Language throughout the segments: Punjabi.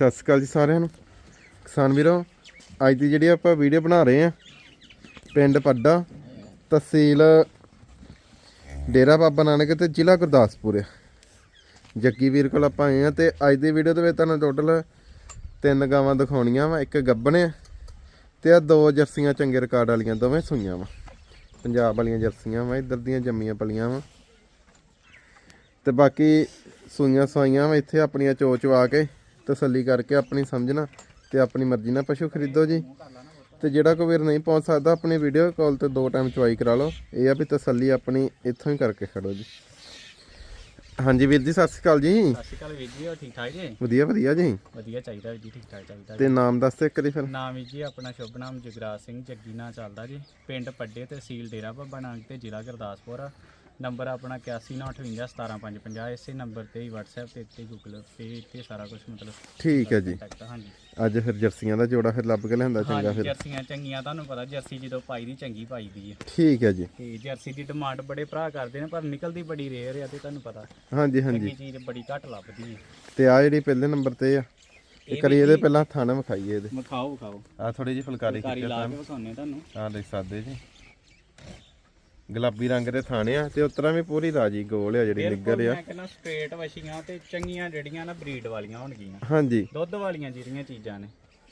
ਸਤਿ ਸ਼੍ਰੀ ਅਕਾਲ ਜੀ ਸਾਰਿਆਂ ਨੂੰ। ਕਿਸਾਨ ਵੀਰੋ, ਅੱਜ ਦੀ ਜਿਹੜੀ ਆਪਾਂ ਵੀਡੀਓ ਬਣਾ ਰਹੇ ਆ ਪਿੰਡ ਪੱਡਾ, ਤਹਿਸੀਲ ਡੇਰਾ ਬਾਬਾ ਨਾਨਕ ਤੇ ਜ਼ਿਲ੍ਹਾ ਗੁਰਦਾਸਪੁਰ ਆ। ਜੱਗੀ ਵੀਰ ਕੋਲ ਆਪਾਂ ਆਏ ਆ ਤੇ ਅੱਜ ਦੀ ਵੀਡੀਓ ਦੇ ਵਿੱਚ ਤੁਹਾਨੂੰ ਟੋਟਲ ਤਿੰਨ ਗਾਵਾਂ ਦਿਖਾਉਣੀਆਂ ਵਾ, ਇੱਕ ਗੱਬਣ ਆ ਤੇ ਆ ਦੋ ਜਰਸੀਆਂ ਚੰਗੇ ਰਿਕਾਰਡ ਵਾਲੀਆਂ ਦੋਵੇਂ ਸੂਈਆਂ ਵਾ। ਪੰਜਾਬ ਵਾਲੀਆਂ ਜਰਸੀਆਂ ਵਾ, ਇੱਧਰ ਦੀਆਂ ਜੰਮੀਆਂ ਪਲੀਆਂ ਵਾ। ਤੇ ਬਾਕੀ ਸੂਈਆਂ ਸਵਾਈਆਂ ਵਾ, ਇੱਥੇ ਆਪਣੀਆਂ ਚੋ ਚਵਾ ਕੇ ਤਸੱਲੀ ਕਰਕੇ ਆਪਣੀ ਸਮਝਣਾ ਤੇ ਆਪਣੀ ਮਰਜ਼ੀ ਨਾਲ ਪਸ਼ੂ ਖਰੀਦੋ ਜੀ। ਤੇ ਜਿਹੜਾ ਕੋਈ ਵੀਰ ਨਹੀਂ ਪਹੁੰਚ ਸਕਦਾ ਆਪਣੀ ਵੀਡੀਓ ਕਾਲ ਤੇ ਦੋ ਟਾਈਮ ਚਵਾਈ ਕਰਾ ਲਓ। ਇਹ ਆ ਵੀ ਤਸੱਲੀ ਆਪਣੀ ਇੱਥੋਂ ਹੀ ਕਰਕੇ ਖੜੋ ਜੀ। ਹਾਂਜੀ ਵੀਰ ਜੀ ਸਤਿ ਸ਼੍ਰੀ ਅਕਾਲ ਜੀ। ਸਤਿ ਸ਼੍ਰੀ ਅਕਾਲ ਵੀਰ ਜੀ ਹੋਰ ਠੀਕ ਠਾਕ ਜੀ? ਵਧੀਆ ਵਧੀਆ ਜੀ। ਵਧੀਆ ਚਾਹੀਦਾ ਵੀਰ ਜੀ ਠੀਕ ਠਾਕ ਚਾਹੀਦਾ ਤੇ ਨਾਮ ਦੱਸ ਦਿਓ ਇੱਕ ਵਾਰੀ ਫਿਰ। ਨਾਮ ਵੀਰ ਜੀ ਆਪਣਾ ਸ਼ੁਭ ਨਾਮ ਜਗਰਾਜ ਸਿੰਘ ਜੱਗੀ ਨਾਂ ਚੱਲਦਾ ਜੀ। ਪਿੰਡ ਪੱਡੇ ਤਹਿਸੀਲ ਡੇਰਾ ਬਾਬਾ ਨਾਨਕ ਤੇ ਜ਼ਿਲ੍ਹਾ ਗੁਰਦਾਸਪੁਰ ਆ। ਨੰਬਰ ਆਪਣਾ 8198517550 ਇਸੇ ਨੰਬਰ ਤੇ ਹੀ WhatsApp ਤੇ ਤੇ Google ਤੇ ਤੇ ਸਾਰਾ ਕੁਝ ਮਤਲਬ ਠੀਕ ਹੈ ਜੀ। contact ਆ, ਹਾਂਜੀ। ਅੱਜ ਫਿਰ ਜਰਸੀਆਂ ਦਾ ਜੋੜਾ ਫਿਰ ਲੱਭ ਕੇ ਲਿਆਂਦਾ ਚੰਗਾ ਹਾਂਜੀ ਫਿਰ। ਜਰਸੀਆਂ ਚੰਗੀਆਂ ਤੁਹਾਨੂੰ ਪਤਾ ਜਰਸੀ ਜਦੋਂ ਪਾਈ ਦੀ ਚੰਗੀ ਪਾਈ ਦੀ ਹੈ ਠੀਕ ਹੈ ਜੀ। ਤੇ ਜਰਸੀ ਦੀ ਡਿਮਾਂਡ ਬੜੇ ਭਰਾ ਕਰਦੇ ਨੇ ਪਰ ਨਿਕਲਦੀ ਬੜੀ ਰੇਅਰ ਆ ਤੇ ਤੁਹਾਨੂੰ ਪਤਾ ਹਾਂਜੀ ਹਾਂਜੀ। ਚੰਗੀ ਚੀਜ਼ ਬੜੀ ਘੱਟ ਲੱਭਦੀ ਹੈ ਤੇ ਆ ਜਿਹੜੀ ਪਹਿਲੇ ਨੰਬਰ ਤੇ ਆ ਇਹ ਕਰੀ ਇਹਦੇ ਪਹਿਲਾਂ ਥਾਣਾ ਵਿਖਾਈਏ ਇਹਦੇ। ਮਖਾਓ ਵਿਖਾਓ। ਆ ਥੋੜੀ ਜਿਹੀ ਫੁਲਕਾਰੀ ਕਾਰੀ ਕੀਤੀ ਲਾ ਕੇ ਵਿਖਾਉਣੇ ਤੁਹਾਨੂੰ। ਆ ਦੇਖ ਸਕਦੇ ਜੀ। ਗੁਲਾਬੀ ਰੰਗ ਦੇ ਥਾਣੇ ਆ ਤੇ ਉਤਰਾ ਵੀ ਪੂਰੀ ਰਾਜੀ ਗੋਲ ਆ ਜਿਹੜੀ ਨਿੱਗਰ ਆ। ਮੈਂ ਕਹਿੰਦਾ ਸਟ੍ਰੇਟ ਵਸ਼ੀਆਂ ਤੇ ਚੰਗੀਆਂ ਜਿਹੜੀਆਂ ਨਾ ਬਰੀਡ ਵਾਲੀਆਂ ਹੋਣਗੀਆਂ। ਹਾਂਜੀ। ਦੁੱਧ ਵਾਲੀਆਂ ਜਿਹੜੀਆਂ ਚੀਜ਼ਾਂ ਨੇ।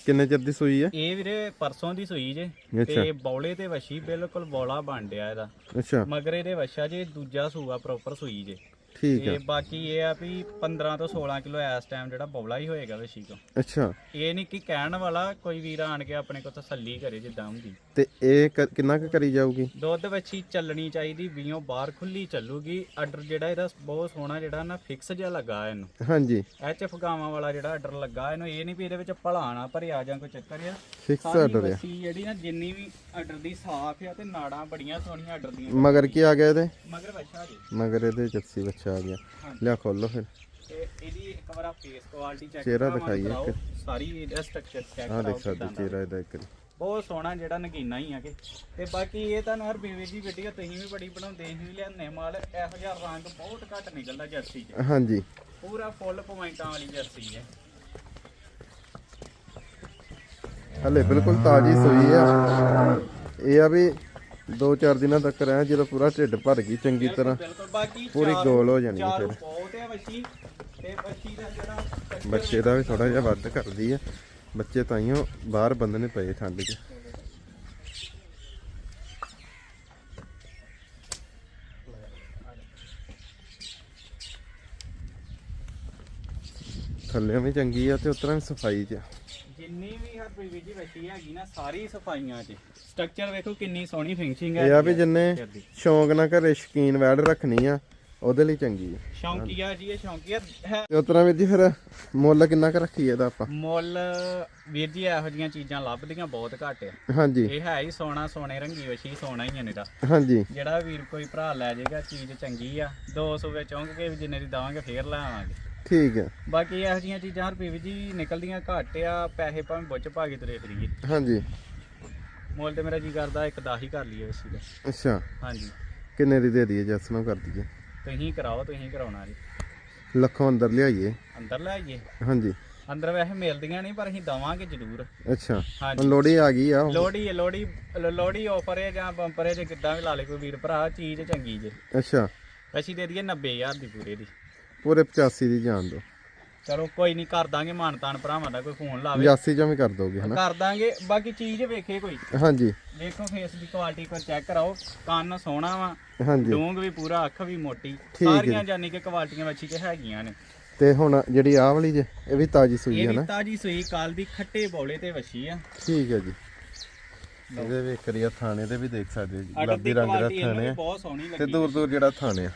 ਕਿੰਨੇ ਚਿਰ ਦੀ ਸੂਈ ਆ? ਇਹ ਵੀਰੇ ਪਰਸੋਂ ਦੀ ਸੂਈ ਜੇ। ਤੇ ਬੌਲੇ ਤੇ ਵਸ਼ੀ ਬਿਲਕੁਲ ਬੌਲਾ ਬਣ ਡਿਆ ਇਹਦਾ। ਅੱਛਾ। ਮਗਰ ਇਹਦੇ ਵਸ਼ਾ ਜੇ ਦੂਜਾ ਸੂਆ ਪ੍ਰੋਪਰ ਸੂਈ ਜੇ। ਠੀਕ ਆ। ਤੇ ਬਾਕੀ ਇਹ ਆ ਵੀ 15 ਤੋਂ 16 ਕਿਲੋ ਇਸ ਟਾਈਮ ਜਿਹੜਾ ਬੌਲਾ ਹੀ ਹੋਏਗਾ ਵਸ਼ੀ ਕੋ ਅੱਛਾ। ਇਹ ਨਹੀਂ ਕਿ ਕਹਿਣ ਵਾਲਾ ਕੋਈ ਵੀਰ ਆਣ ਕੇ ਆਪਣੇ ਕੋਲ ਤਸੱਲੀ ਕਰੇ ਜਿੱਦਾਂ ਹੁੰਦੀ। ਤੇ ਇਹ ਕ- ਕਿੰਨਾ ਕੁ ਕਰੀ ਜਾਊਗੀ? ਦੁੱਧ ਵੱਛੀ ਚੱਲਣੀ ਚਾਹੀਦੀ ਵੀਓ ਬਾਹਰ ਖੁੱਲੀ ਚੱਲੂਗੀ। ਆਰਡਰ ਜਿਹੜਾ ਇਹਦਾ ਬਹੁਤ ਸੋਹਣਾ ਜਿਹੜਾ ਨਾ ਫਿਕਸ ਜਿਹਾ ਲੱਗਾ ਇਹਨੂੰ। ਹਾਂਜੀ। ਐਚ ਐਫ ਗਾਵਾਂ ਵਾਲਾ ਜਿਹੜਾ ਆਰਡਰ ਲੱਗਾ ਇਹਨੂੰ ਇਹ ਨਹੀਂ ਵੀ ਇਹਦੇ ਵਿੱਚ ਭਲਾਣਾ ਭਰਿਆ ਜਾਂ ਕੋਈ ਚੱਕਰ ਆ। ਫਿਕਸ ਸਾਰੀ ਆਰਡਰ ਆ। ਜਿਹੜੀ ਨਾ ਜਿੰਨੀ ਵੀ ਆਰਡਰ ਦੀ ਸਾਫ਼ ਆ ਤੇ ਨਾੜਾਂ ਬੜੀਆਂ ਸੋਹਣੀਆਂ ਆਰਡਰ ਦੀਆਂ ਮਗਰ ਕੀ ਆ ਗਿਆ ਇਹਦੇ? ਮਗਰ ਵੱਛਾ ਜੀ। ਮਗਰ ਇਹਦੇ ਜੱਸੀ ਬੱਚਾ ਆ ਗਿਆ। ਲਿਆ ਖੋਲੋ ਫਿਰ। ਤੇ ਇਹਦੀ ਇੱਕ ਵਾਰ ਫੇਸ ਕੁਆਲਿਟੀ ਚੈੱਕ ਚਿਹਰਾ ਦਿਖਾਈਏ ਇੱਕ। ਸਾਰੀ ਇਹਦਾ ਸਟਰਕਚਰ ਚੈੱਕ ਆ ਕਰਾਓ ਦੇਖ ਸਕਦੇ। ਚਿਹਰਾ ਇਹਦਾ ਇੱਕ। ਬਹੁਤ ਸੋਹਣਾ ਜਿਹੜਾ ਨਗੀਨਾ ਹੀ ਆ ਕਿ। ਤੇ ਬਾਕੀ ਇਹ ਤੁਹਾਨੂੰ ਹਰ ਬੀਵੇ ਦੀ ਵੀਡੀਓ ਤੁਸੀਂ ਵੀ ਬੜੀ ਬਣਾਉਂਦੇ ਸੀ ਲਿਆਉਂਦੇ ਮਾਲ ਇਹੋ ਜਿਹਾ ਰੰਗ ਬਹੁਤ ਘੱਟ ਨਿਕਲਦਾ ਜਰਸੀ 'ਚ। ਹਾਂਜੀ। ਪੂਰਾ ਫੁੱਲ ਪੁਆਇੰਟਾਂ ਵਾਲੀ ਜਰਸੀ ਹੈ ਹਲੇ ਬਿਲਕੁਲ ਤਾਜੀ ਸੂਈ ਆ। ਇਹ ਆ ਵੀ 2-4 ਦਿਨਾਂ ਤੱਕ ਰਹਿ ਜਦੋਂ ਪੂਰਾ ਢਿੱਡ ਭਰ ਗਈ ਚੰਗੀ ਤਰ੍ਹਾਂ। ਬਿਲਕੁਲ ਬਾਕੀ ਪੂਰੀ ਚਾਰ- ਗੋਲ ਹੋ ਜਾਣੀ ਹੈ ਚਾਰ ਫਿਰ। ਬਹੁਤ ਹੈ ਵੱਛੀ ਤੇ ਵੱਛੀ ਦਾ ਜਿਹੜਾ ਬੱਚੇ ਦਾ ਵੀ ਥੋੜਾ ਜਿਹਾ ਵੱਧ ਕਰਦੀ ਆ। ਬੱਚੇ ਤਾਈਓ ਬਾਹਰ ਬੰਦਨੇ ਪਏ ਠੰਡ 'ਚ। ਥੱਲੇ ਵੀ ਚੰਗੀ ਆ ਤੇ ਉਤਰਾਂ ਵੀ ਸਫ਼ਾਈ 'ਚ ਆ। ਜਿੰਨੀ ਵੀ ਹਰ ਕੋਈ ਜੀ ਵੱਛੀ ਹੈਗੀ ਨਾ ਸਾਰੀ ਸਫਾਈਆਂ 'ਚ। ਸਟਰਕਚਰ ਵੇਖੋ ਕਿੰਨੀ ਸੋਹਣੀ ਫਿਨਿਸ਼ਿੰਗ ਹੈ ਇਹ ਆ ਵੀ ਜਿੰਨੇ। ਸ਼ੌਂਕ ਨਾਲ ਘਰੇ ਸ਼ਕੀਨ ਵੈੜ ਰੱਖਣੀ ਆ ਉਹਦੇ ਲਈ ਚੰਗੀ ਆ। ਸ਼ੌਂਕੀਆ ਜੀ ਇਹ ਸ਼ੌਂਕੀਆ ਹੈ। ਤੇ ਉਤਰਾਂ ਵੀਰ ਜੀ ਫਿਰ ਮੁੱਲ ਕਿੰਨਾ ਕੁ ਰੱਖੀਏ ਇਹਦਾ ਆਪਾਂ? ਮੁੱਲ ਵੀਰ ਜੀ ਇਹੋ ਜੀਆਂ ਚੀਜ਼ਾਂ ਲੱਭਦੀਆਂ ਬਹੁਤ ਘੱਟ ਆ। ਹਾਂਜੀ। ਇਹ ਹੈ ਹੀ ਸੋਨਾ ਸੋਨੇ ਰੰਗੀ ਵਛੀ ਸੋਨਾ ਹੀ ਆ ਇਹਦਾ ਹਾਂਜੀ। ਜਿਹੜਾ ਵੀਰ ਕੋਈ ਭਰਾ ਲੈ ਜਾਏਗਾ ਚੀਜ਼ ਚੰਗੀ ਆ। 200 ਵਿੱਚ ਆਉਂਗੇ ਕੇ ਵੀ ਜਿੰਨੇ ਦੀ ਦਵਾਂਗੇ ਫੇਰ ਲੈ ਆਵਾਂਗੇ। ਠੀਕ ਆ ਬਾਕੀ ਇਹੋ ਜੀਆਂ ਚੀਜ਼ਾਂ ਹਰ ਜੀ ਨਿਕਲਦੀਆਂ ਘੱਟ ਆ ਪੈਸੇ ਭਾਵੇਂ ਬੁੱਝ ਪਾ ਕੇ ਤੁਰੇ ਫਿਰੀਏ। ਹਾਂਜੀ। ਮੁੱਲ ਤੇ ਮੇਰਾ ਜੀ ਕਰਦਾ ਇੱਕ ਦਸ ਹੀ ਕਰ ਲਈਏ ਵਛੀ ਦਾ। ਅੱਛਾ। ਹਾਂਜੀ। ਕਿੰਨੇ ਦੀ ਦੇ ਦਈਏ ਜੱਸ ਨੂੰ ਕਰ ਦਈਏ। ਤੁਸੀਂ ਕਰਾਓ ਤੁਸੀਂ ਕਰਾਉਣਾ ਜੀ। ਲੱਖੋਂ ਅੰਦਰ ਲਿਆਈਏ। ਅੰਦਰ ਲੈ ਆਈਏ ਹਾਂਜੀ। ਅੰਦਰ ਵੈਸੇ ਮਿਲਦੀਆਂ ਨਹੀਂ ਪਰ ਅਸੀਂ ਦਵਾਂਗੇ ਜ਼ਰੂਰ। ਅੱਛਾ। ਹਾਂਜੀ। ਲੋੜੀ ਆ ਗਈ ਆ। ਲੋੜੀ ਹੈ ਲੋੜੀ ਲੋੜੀ ਆਫਰ ਹੈ ਜਾਂ ਬੰਪਰ ਹੈ ਜੇ ਕਿੱਦਾਂ ਵੀ ਲਾ ਲੇ ਕੋਈ ਵੀਰ ਭਰਾ ਚੀਜ਼ ਚੰਗੀ ਜੇ। ਅੱਛਾ। ਅਸੀਂ ਦੇ ਦਈਏ 90000 ਦੀ ਪੂਰੇ ਦੀ। ਪੂਰੇ 85 ਦੀ ਜਾਣ ਦੋ ਚਲੋ ਕੋਈ ਨਹੀਂ ਕਰ ਦਾਂਗੇ ਮਾਨਤਾਨ ਭਰਾਵਾਂ ਦਾ ਕੋਈ ਫੋਨ ਲਾਵੇ। 85 ਚੋਂ ਵੀ ਕਰ ਦੋਗੇ ਹਨਾ? ਕਰ ਦਾਂਗੇ ਬਾਕੀ ਚੀਜ਼ ਵੇਖੇ ਕੋਈ। ਹਾਂਜੀ। ਵੇਖੋ ਫੇਸ ਦੀ ਕੁਆਲਿਟੀ ਕੋਈ ਚੈੱਕ ਕਰਾਓ ਕੰਨ ਸੋਹਣਾ ਵਾ ਹਾਂਜੀ। ਡੂੰਗ ਵੀ ਪੂਰਾ ਅੱਖ ਵੀ ਮੋਟੀ। ਸਾਰੀਆਂ ਜਾਨੀ ਕਿ ਕੁਆਲਿਟੀਆਂ ਵੱਛੀ ਤੇ ਹੈਗੀਆਂ ਨੇ। ਤੇ ਹੁਣ ਜਿਹੜੀ ਆਹ ਵਾਲੀ ਜੇ ਇਹ ਵੀ ਤਾਜੀ ਸੂਈ ਇਹ ਹੈ ਵੀ ਨਾ? ਤਾਜੀ ਸੂਈ ਕਾਲ ਦੀ ਖੱਟੇ ਬੌਲੇ ਤੇ ਵੱਛੀ ਆ। ਠੀਕ ਹੈ ਜੀ। ਇਹਦੇ ਵੇਖ ਕਰੀਆ ਥਾਣੇ ਤੇ ਵੀ ਦੇਖ ਸਕਦੇ ਹੋ ਜੀ ਗੁਲਾਬੀ ਰੰਗ ਦਾ ਥਾਣੇ ਤੇ ਦੂਰ ਦੂਰ ਜਿਹੜਾ ਥਾਣੇ ਆ।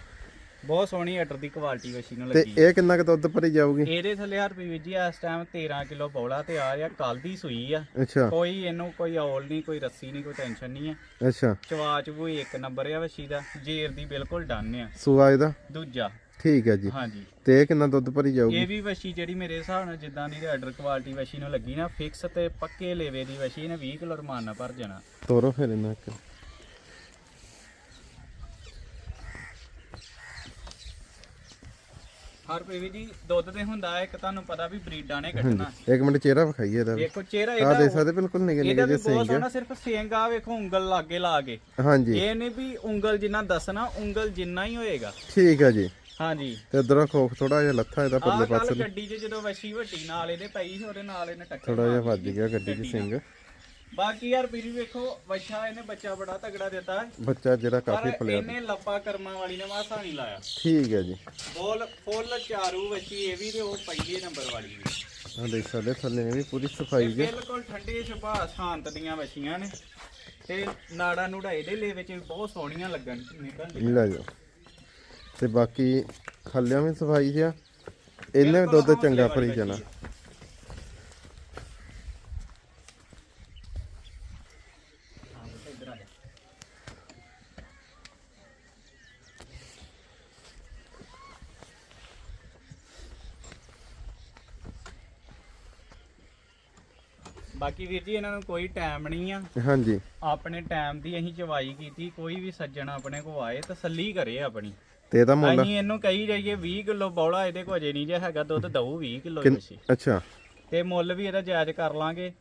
ਬਹੁਤ ਸੋਹਣੀ ਆਰਡਰ ਦੀ ਕੁਆਲਿਟੀ ਵੱਛੀ ਨੂੰ ਤੇ ਲੱਗੀ ਇਹ ਕਿੰਨਾ ਕੁ ਦੁੱਧ ਭਰੀ ਜਾਊਗੀ? ਇਹਦੇ ਥੱਲੇ ਹਰ ਵੀ ਜੀ ਇਸ ਟਾਈਮ 13 ਕਿਲੋ ਬੌਲਾ ਤੇ ਆ ਰਿਹਾ ਕੱਲ ਦੀ ਸੂਈ ਆ। ਅੱਛਾ। ਕੋਈ ਇਹਨੂੰ ਕੋਈ ਔਲ ਨਹੀਂ ਕੋਈ ਰੱਸੀ ਨਹੀਂ ਕੋਈ ਟੈਨਸ਼ਨ ਨਹੀਂ ਆ। ਅੱਛਾ। ਚਵਾਚ ਵੀ ਇੱਕ ਨੰਬਰ ਆ ਵੱਛੀ ਦਾ ਜੇਰ ਦੀ ਬਿਲਕੁਲ ਡਨ ਆ। ਸੂਆ ਇਹਦਾ? ਦੂਜਾ। ਠੀਕ ਹੈ ਜੀ। ਹਾਂਜੀ। ਤੇ ਇਹ ਕਿੰਨਾ ਦੁੱਧ ਭਰੀ ਜਾਊਗੀ? ਇਹ ਵੀ ਵਸ਼ੀ ਜਿਹੜੀ ਮੇਰੇ ਹਿਸਾਬ ਨਾਲ ਜਿੱਦਾਂ ਦੀ ਆਰਡਰ ਕੁਆਲਿਟੀ ਵਸ਼ੀ ਨੂੰ ਲੱਗੀ ਨਾ ਫਿਕਸ ਤੇ ਪੱਕੇ ਲੇਵੇ ਦੀ ਵਸ਼ੀ ਨੇ 20 ਕਿਲੋ ਰਮਾਨ ਭਰ ਜਾਣਾ। ਤੋਰੋ ਫਿਰ ਇਹਨਾਂ ਇੱਕ। ਹਰ ਪੀਵੀ ਜੀ ਦੁੱਧ ਤੇ ਹੁੰਦਾ ਇੱਕ ਤੁਹਾਨੂੰ ਪਤਾ ਵੀ ਬਰੀਡਾਂ ਨੇ ਕੱਢਣਾ ਇੱਕ ਮਿੰਟ ਚਿਹਰਾ ਵਿਖਾਈਏ ਇਹਦਾ ਵੀ। ਦੇਖੋ ਚਿਹਰਾ ਆ ਇਹਦਾ ਦੇਖ ਸਕਦੇ ਬਿਲਕੁਲ ਵੀ ਜਿਹੇ ਬਹੁਤ ਸਿੰਘ ਸੋਹਣਾ ਸਿਰਫ ਸਿੰਗ ਆ ਵੇਖੋ ਉਂਗਲ ਲਾਗੇ ਲਾ ਕੇ। ਹਾਂਜੀ। ਇਹ ਨਹੀਂ ਵੀ ਉਂਗਲ ਜਿੰਨਾ ਦੱਸਣਾ ਉਂਗਲ ਜਿੰਨਾ ਹੀ ਹੋਏਗਾ। ਠੀਕ ਆ ਜੀ। ਹਾਂਜੀ। ਤੇ ਉਧਰੋਂ ਖੋਖ ਥੋੜਾ ਜਿਹਾ ਲੱਥਾ ਇਹਦਾ ਪਰਲੇ ਪਾਸੇ। ਗੱਡੀ 'ਚ ਜਦੋਂ ਵਸ਼ੀ ਵੱਡੀ ਨਾਲ ਇਹਦੇ ਪਈ ਸੀ ਉਹਦੇ ਨਾਲ ਇਹਨੇ ਟੱਕਰ ਥੋੜਾ ਜਿਹਾ ਵੱਜ ਗਿਆ ਗੱਡੀ 'ਚ ਸਿੰਘ ਬਾਕੀ ਯਾਰ ਵੀਰ ਵੇਖੋ ਵਛਾ ਇਹਨੇ ਬੱਚਾ ਬੜਾ ਤਗੜਾ ਦਿੱਤਾ। ਹੈ ਬੱਚਾ ਜਿਹੜਾ ਕਾਫੀ ਪਰ ਇਹਨੇ ਲੱਪਾ ਕਰਮਾਂ ਵਾਲੀ ਨੇ ਮਾਸਾ ਨਹੀਂ ਲਾਇਆ। ਠੀਕ ਹੈ ਜੀ। ਬੋਲ ਫੁੱਲ ਚਾਰੂ ਵਛੀ ਇਹ ਵੀ ਤੇ ਉਹ ਪਹਿਲੇ ਨੰਬਰ ਵਾਲੀ ਵੀ। ਆ ਦੇਖ ਸਕਦੇ ਥੱਲੇ ਵੀ ਪੂਰੀ ਸਫ਼ਾਈ ਜੇ। ਬਿਲਕੁਲ ਠੰਡੇ ਸੁਭਾਅ ਸ਼ਾਂਤ ਦੀਆਂ ਵਛੀਆਂ ਨੇ। ਤੇ ਨਾੜਾ ਨੂੜਾ ਇਹਦੇ ਲੈ ਵਿੱਚ ਵੀ ਬਹੁਤ ਸੋਹਣੀਆਂ ਲੱਗਣ ਨਿਕਲਣ ਲੈ ਜਾਓ। ਤੇ ਬਾਕੀ ਖੱਲਿਆਂ ਵੀ ਸਫ਼ਾਈ ਜਿਆ ਇਹਨੇ ਦੁੱਧ ਚੰਗਾ ਭਰੀ ਜਾਣਾ ਇੱਧਰ ਆ ਜਾ ਬਾਕੀ ਵੀਰ ਜੀ ਇਹਨਾਂ ਨੂੰ ਕੋਈ ਟਾਈਮ ਨਹੀਂ ਆ। ਹਾਂਜੀ। ਆਪਣੇ ਟਾਈਮ ਦੀ ਅਸੀਂ ਚਵਾਈ ਕੀਤੀ ਕੋਈ ਵੀ ਸੱਜਣ ਆਪਣੇ ਕੋ ਆਏ ਤਸੱਲੀ ਕਰੇ ਆਪਣੀ। ਤੇ ਇਹਦਾ ਮੁੱਲ ਅਸੀਂ ਇਹਨੂੰ ਕਹੀ ਜਾਈਏ 20 ਕਿਲੋ ਬੌਲਾ ਇਹਦੇ ਕੋ ਅਜੇ ਨਹੀਂ ਜੇ ਹੈਗਾ ਦੁੱਧ ਦਊ 20 ਕਿਲੋ ਵਛੀ ਅੱਛਾ। ਤੇ ਮੁੱਲ ਵੀ ਇਹਦਾ ਜਾਇਜ਼ ਕਰ ਲਾਂਗੇ।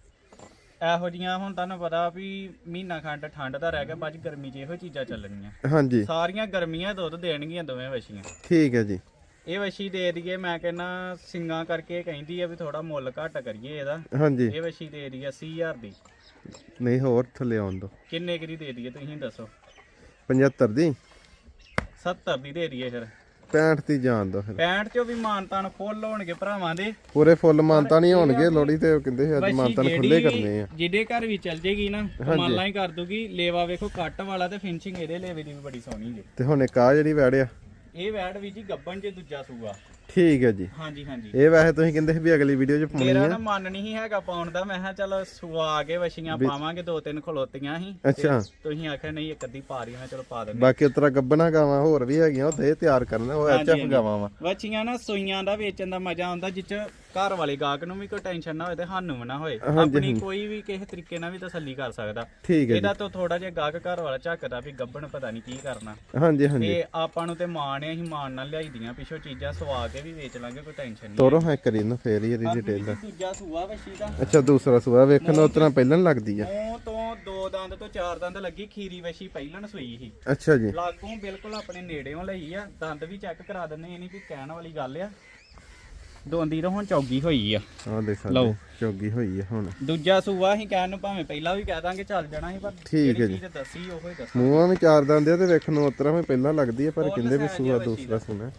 ਇਹੋ ਜੀਆਂ ਹੁਣ ਤੁਹਾਨੂੰ ਪਤਾ ਵੀ ਮਹੀਨਾ ਖੰਡ ਠੰਡ ਦਾ ਰਹਿ ਗਿਆ ਬਾਅਦ ਗਰਮੀ 'ਚ ਇਹੋ ਚੀਜ਼ਾਂ ਚੱਲਣੀਆਂ। ਹਾਂਜੀ। ਸਾਰੀਆਂ ਗਰਮੀਆਂ ਦੁੱਧ ਦੇਣਗੀਆਂ ਦੋਵੇਂ ਵਛੀਆਂ ਠੀਕ ਹੈ ਜੀ। ਇਹ ਵਛੀ ਦੇ ਦਈਏ ਮੈਂ ਕਹਿੰਨਾ ਸਿੰਗਾਂ ਕਰਕੇ ਕਹਿੰਦੀ ਆ ਵੀ ਥੋੜਾ ਮੁੱਲ ਘੱਟ ਕਰੀਏ ਇਹਦਾ। ਹਾਂਜੀ। ਇਹ ਵਛੀ ਦੇ ਦਈਏ 80000 ਦੀ। ਨਹੀਂ ਹੋਰ ਥੱਲੇ ਆਉਣ ਦੋ। ਕਿੰਨੇ ਕੁ ਦੀ ਦਈਏ ਤੁਸੀਂ ਦੱਸੋ? 75 ਦੀ। 70 ਦੀ ਦੇ ਦਈਏ ਫਿਰ। 65 ਦੀ ਜਾਣ ਦੋ ਫਿਰ। 65 ਚੋਂ ਵੀ ਮਾਨਤਾਨ ਫੁੱਲ ਹੋਣਗੇ ਭਰਾਵਾਂ ਦੇ। ਪੂਰੇ ਫੁੱਲ ਮਾਨਤਾ ਨਹੀਂ ਹੋਣਗੇ ਲੋੜੀ ਤੇ ਕਹਿੰਦੇ ਸੀ ਅੱਜ ਵਛੀ ਮਾਨਤਾ ਜਿਹੜੀ ਖੁੱਲੇ ਕਰਨੇ ਆ। ਜਿਹਦੇ ਘਰ ਵੀ ਚੱਲ ਜੇਗੀ ਨਾ ਕਮਾਲਾਂ ਹੀ ਕਰ ਦੂਗੀ। ਲੇਵਾ ਵੇਖੋ ਕੱਟ ਵਾਲਾ ਤੇ ਫਿਨਿਸ਼ਿੰਗ ਇਹਦੇ ਲੇਵੇ ਦੀ ਵੀ ਬੜੀ ਸੋਹਣੀ ਜੇ। ਤੇ ਹੁਣ ਇੱਕ ਆ ਜਿਹੜੀ ਵੜਿਆ ਇਹ ਵੈੜ ਵੀ ਜੀ ਗੱਬਣ ਜੇ ਦੂਜਾ ਸੂਆ। ਠੀਕ ਹੈ ਜੀ। ਹਾਂਜੀ ਹਾਂਜੀ। ਇਹ ਵੈਸੇ ਤੁਸੀਂ ਕਹਿੰਦੇ ਸੀ ਵੀ ਅਗਲੀ ਵੀਡੀਓ 'ਚ ਪਾਉਣੀ ਮੇਰਾ ਆ ਨਾ ਮਨ ਨਹੀਂ ਹੈਗਾ ਪਾਉਣ ਦਾ। ਮੈਂ ਕਿਹਾ ਚਲੋ ਸੁਆ ਕੇ ਵਛੀਆਂ ਪਾਵਾਂਗੇ ਦੋ ਤਿੰਨ ਖਲੋਤੀਆਂ ਸੀ। ਅੱਛਾ। ਤੁਸੀਂ ਆਖਿਆ ਨਹੀਂ ਇੱਕ ਅੱਧੀ ਪਾ ਰਹੀ ਮੈਂ ਚਲੋ ਪਾ ਦਿੰਦੇ ਬਾਕੀ ਉਤਰਾ ਗੱਬਣਾ ਗਾਵਾਂ ਹੋਰ ਵੀ ਹੈਗੀਆਂ ਉਹ ਤੇ ਤਿਆਰ ਕਰਨਾ ਉਹ ਐਚਐਫ ਗਾਵਾਂ ਵਾ। ਵਛੀਆਂ ਨਾ ਸੂਈਆਂ ਦਾ ਵੇਚਣ ਦਾ ਮਜ਼ਾ ਆਉਂਦਾ ਜਿੱਚ ਘਰ ਵਾਲੇ ਗਾਹਕ ਨੂੰ ਵੀ ਕੋਈ ਟੈਨਸ਼ਨ ਨਾ ਹੋਏ ਤੇ ਸਾਨੂੰ ਵੀ ਨਾ ਹੋਏ। ਆਪਣੀ ਕੋਈ ਵੀ ਕਿਸੇ ਤਰੀਕੇ ਨਾਲ ਵੀ ਤਸੱਲੀ ਕਰ ਸਕਦਾ। ਠੀਕ ਹੈ ਜੀ। ਇਹਦਾ ਤੋਂ ਥੋੜਾ ਜਿਹਾ ਗਾਹਕ ਘਰ ਵਾਲਾ ਝੱਕਦਾ ਵੀ ਗੱਬਣ ਪਤਾ ਨਹੀਂ ਕੀ ਕਰਨਾ। ਹਾਂਜੀ ਹਾਂਜੀ। ਤੇ ਆਪਾਂ ਨੂੰ ਤੇ ਮਾਣ ਹੈ ਅਸੀਂ ਮਾਣ ਨਾਲ ਲਿਆਈ ਦੀਆਂ ਪਿੱਛੋਂ ਚੀਜ਼ਾਂ ਸਵਾ ਕੇ ਵੀ ਵੇਚ ਲਾਂਗੇ ਕੋਈ ਟੈਨਸ਼ਨ ਨਹੀਂ ਤੋਰੋ ਹੈ ਕਰੀ ਨਾ ਫੇਰ ਹੀ ਇਹਦੀ ਡਿਟੇਲ ਦਾ। ਦੂਜਾ ਸੂਆ ਵਛੀ ਦਾ। ਅੱਛਾ ਦੂਸਰਾ ਸੂਆ ਵੇਖਣ ਨੂੰ ਉਤਰਾ ਪਹਿਲਾਂ ਲੱਗਦੀ ਆ। ਮੂੰਹ ਤੋਂ ਦੋ ਦੰਦ ਤੋਂ ਚਾਰ ਦੰਦ ਲੱਗੀ ਖੀਰੀ ਵਛੀ ਪਹਿਲਣ ਸੂਈ ਸੀ। ਅੱਛਾ ਜੀ। ਲਾਗੋਂ ਬਿਲਕੁਲ ਆਪਣੇ ਨੇੜਿਓਂ ਲਈ ਆ ਦੰਦ ਵੀ ਚੈੱਕ ਕਰਾ ਦਿੰਨੇ ਇਹ ਨਹੀਂ ਵੀ ਕਹਿਣ ਵਾਲੀ ਗੱਲ ਆ। ਦੋਂਦੀ ਤਾਂ ਹੁਣ ਚੌਗੀ ਹੋਈ ਆ। ਆਹ ਦੇਖ ਲਓ। ਚੋਗੀ ਹੋਈ ਆ ਹੁਣ। ਦੂਜਾ ਸੂਆ ਅਸੀਂ ਕਹਿਣ ਨੂੰ ਭਾਵੇਂ ਪਹਿਲਾਂ ਵੀ ਕਹਿ ਦਾਂਗੇ ਚੱਲ ਜਾਣਾ ਸੀ ਪਰ ਠੀਕ ਹੈ ਚੀਜ਼ ਦੱਸੀ ਉਹੋ ਹੀ ਦੱਸੋ। ਮੂੰਹਾਂ ਵੀ ਚਾਰ ਦੰਦੇ ਆ ਤੇ ਵੇਖਣ ਨੂੰ ਉਤਰਾ ਵੀ ਪਹਿਲਾਂ ਲੱਗਦੀ ਆ ਪਰ ਕਹਿੰਦੇ ਵੀ ਸੂਆ ਦੂਸਰਾ ਸੁਣਾ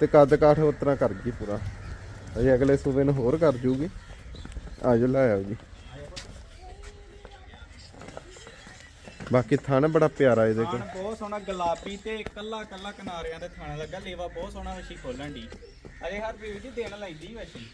ਤੇ ਕੱਦ ਕਾਠ ਉਤਰਾ ਕਰ ਗਈ ਪੂਰਾ। ਅਜੇ ਅਗਲੇ ਸੂਬੇ ਨੂੰ ਹੋਰ ਕਰ ਜੂਗੀ। ਆਜੋ ਲੈ ਆਓ ਜੀ। ਬਾਕੀ ਥਣ ਬੜਾ ਪਿਆਰਾ ਇਹਦੇ ਕੋਲ। ਥਣ ਬਹੁਤ ਸੋਹਣਾ ਗੁਲਾਬੀ ਤੇ ਕੱਲਾ ਕੱਲਾ ਕਿਨਾਰਿਆਂ ਤੇ ਥਣ ਲੱਗਾ ਲੇਵਾ ਬਹੁਤ ਸੋਹਣਾ ਵਛੀ ਖੋਲਣ ਦੀ ਅਰੇ ਹਰ ਵੀਰ ਜੀ ਦਿਨ ਲੈਂਦੀ ਵਛੀ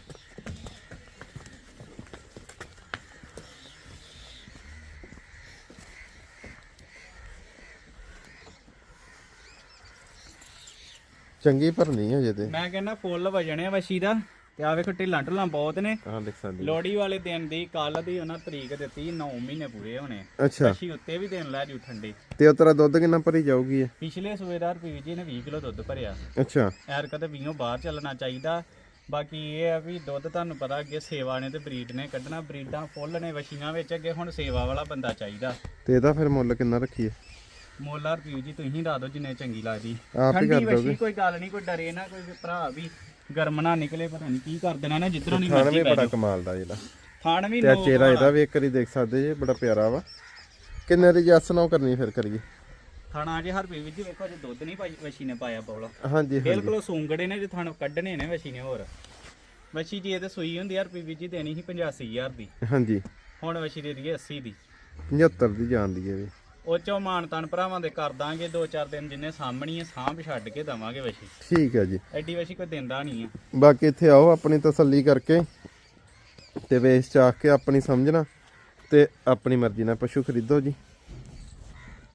ਚੰਗੀ ਭਰਨੀ ਹੈ ਜਿਹਦੇ ਮੈਂ ਕਹਿੰਦਾ ਫੁੱਲ ਵਜਣਿਆ ਵਛੀ ਦਾ। ਤੇ ਆ ਵੇਖੋ ਢਿੱਲਾਂ ਢੁੱਲਾਂ ਬਹੁਤ ਨੇ। ਆਹ ਦੇਖ ਸਕਦੇ ਲੋਹੜੀ ਵਾਲੇ ਦਿਨ ਦੀ ਕੱਲ ਦੀ ਉਹਨਾਂ ਤਰੀਕ ਦਿੱਤੀ 9 ਮਹੀਨੇ ਪੂਰੇ ਹੋਣੇ। ਅੱਛਾ। ਵਛੀ ਉੱਤੇ ਵੀ ਦਿਨ ਲੈ ਜੂ ਠੰਡੀ। ਤੇ ਉਤਰਾ ਦੁੱਧ ਕਿੰਨਾ ਭਰੀ ਜਾਊਗੀ? ਇਹ? ਪਿਛਲੇ ਸੂਬੇਦਾਰ ਪੀਵੀ ਜੀ ਨੇ 20 ਕਿਲੋ ਦੁੱਧ ਭਰਿਆ। ਅੱਛਾ। ਐਰ ਕਦੇ 20 ਬਾਹਰ ਚੱਲਣਾ ਚਾਹੀਦਾ। ਬਾਕੀ ਇਹ ਆ ਵੀ ਦੁੱਧ ਤੁਹਾਨੂੰ ਪਤਾ ਅੱਗੇ ਸੇਵਾ ਨੇ ਤੇ ਬਰੀਡ ਨੇ ਕੱਢਣਾ। ਬਰੀਡਾਂ ਫੁੱਲ ਨੇ ਵਛੀਆਂ ਵਿੱਚ ਅੱਗੇ ਹੁਣ ਸੇਵਾ ਵਾਲਾ ਬੰਦਾ ਚਾਹੀਦਾ। ਤੇ ਇਹਦਾ ਫਿਰ ਮੁੱਲ ਕਿੰਨਾ ਰੱਖੀਏ? ਮੋਲਾਰ ਪੀਵੀ ਜੀ ਤੁਸੀਂ ਲਾ ਦਿਓ ਜਿੰਨੇ ਚੰਗੀ ਲੱਗਦੀ। ਹੀ ਠੰਡੀ ਵਛੀ ਕੋਈ ਗੱਲ ਨਹੀਂ ਕੋਈ ਡਰੇ ਨਾ ਕੋਈ ਭਰਾ ਵੀ। ਗਰਮ ਨਾ ਨਿਕਲੇ ਪਤਾ ਨਹੀਂ ਕੀ ਕਰ ਦੇਣਾ ਨਾ ਜਿੱਧਰੋਂ ਨਹੀਂ ਮਰਜ਼ੀ ਵੀ ਬੜਾ ਕਮਾਲ ਦਾ ਇਹਦਾ ਥਾਣ ਵੀ ਤੇ ਆਹ ਚਿਹਰਾ। ਇਹਦਾ ਵੀ ਇੱਕ ਵਾਰੀ ਦੇਖ ਸਕਦੇ ਜੇ ਬੜਾ ਪਿਆਰਾ ਵਾ। ਕਿੰਨੇ ਦੀ ਜੱਸ ਨਾ ਕਰਨੀ ਫਿਰ ਕਰੀਏ? ਥਾਣਾ ਜੇ ਹਰ ਪੀਵੀ ਜੀ ਵੇਖੋ ਜੇ ਦੁੱਧ ਨਹੀਂ ਪਾਈ ਵਛੀ ਨੇ ਪਾਇਆ ਬੋਲਾ। ਹਾਂਜੀ ਹਾਂਜੀ। ਬਿਲਕੁਲ ਸੂੰਗੜੇ ਨੇ ਜੇ ਥਣ ਕੱਢਣੇ ਨੇ ਵਛੀ ਨੇ ਹੋਰ। ਵਛੀ ਜੀ ਇਹ ਤੇ ਸੂਈ ਹੁੰਦੀ ਯਾਰ ਪੀਵੀ ਜੀ ਦੇਣੀ ਸੀ 85000 ਦੀ। ਹਾਂਜੀ। ਹੁਣ ਵਛੀ ਦੇ ਦਈਏ 80 ਦੀ। 75 ਦੀ ਜਾਂਦੀ ਹੈ ਵੀ। ਉਹ ਚੋਂ ਮਾਨਤਾਨ ਭਰਾਵਾਂ ਦੇ ਕਰ ਦਾਂਗੇ ਦੋ ਚਾਰ ਦਿਨ ਜਿੰਨੇ ਸਾਹਮਣੀ ਆ ਸਾਂਭ ਛੱਡ ਕੇ ਦਵਾਂਗੇ ਵਛੀ ਠੀਕ ਹੈ ਜੀ। ਐਡੀ ਵਛੀ ਕੋਈ ਦਿੰਦਾ ਨਹੀਂ ਆ। ਬਾਕੀ ਇੱਥੇ ਆਓ ਆਪਣੀ ਤਸੱਲੀ ਕਰਕੇ ਤੇ ਵੇਚ ਚਾਖ ਕੇ ਆਪਣੀ ਸਮਝਣਾ ਤੇ ਆਪਣੀ ਮਰਜ਼ੀ ਨਾਲ ਪਸ਼ੂ ਖਰੀਦੋ ਜੀ।